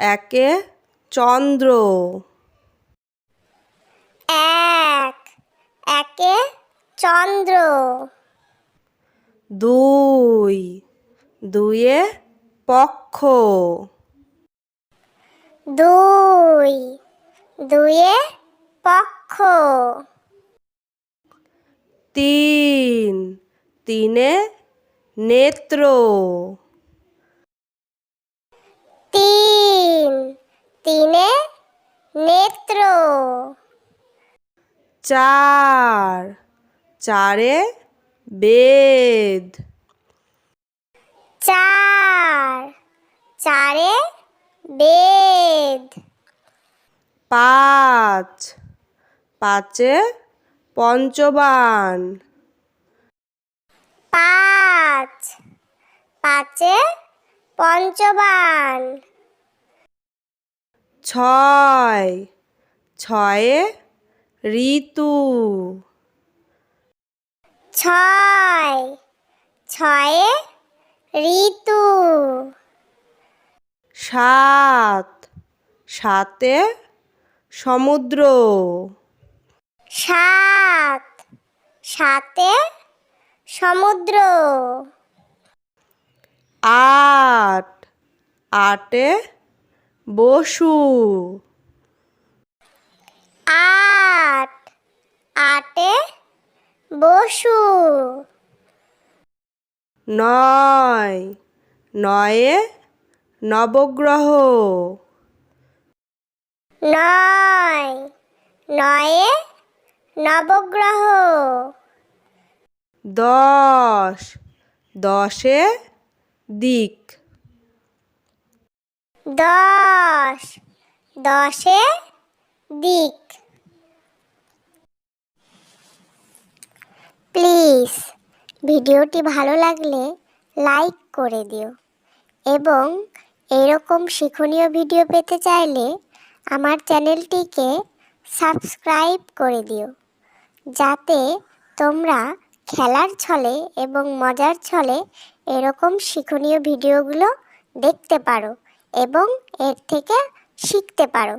একে চন্দ্র। এক একে চন্দ্র। দুই দুয়ে পক্ষ। দুই দুয়ে পক্ষ। তিন তিনে নেত্র তিন তিনে নেত্র। চার। চারে বেদ। চার। চারে বেদ। পাঁচ। পাঁচে পঞ্চবান। পাঁচ। পাঁচে পঞ্চবান। ছয়। ছয়ে ঋতু। ছয়। ছয়ে ঋতু। সাত। সাতে সমুদ্র। সাত। সাতে সমুদ্র। আট। আটে বসু। আট আটে বসু। নয় নয়ে নবগ্রহ। নয় নয়ে নবগ্রহ। দশ দশে দিক। দশ। দশে দিক। প্লিজ, ভিডিওটি ভালো লাগলে লাইক করে দিও এবং এরকম শিক্ষণীয় ভিডিও পেতে চাইলে আমার চ্যানেলটিকে সাবস্ক্রাইব করে দিও। যাতে তোমরা খেলার ছলে এবং মজার ছলে এরকম শিক্ষণীয় ভিডিওগুলো দেখতে পারো। এবং এর থেকে শিখতে পারো।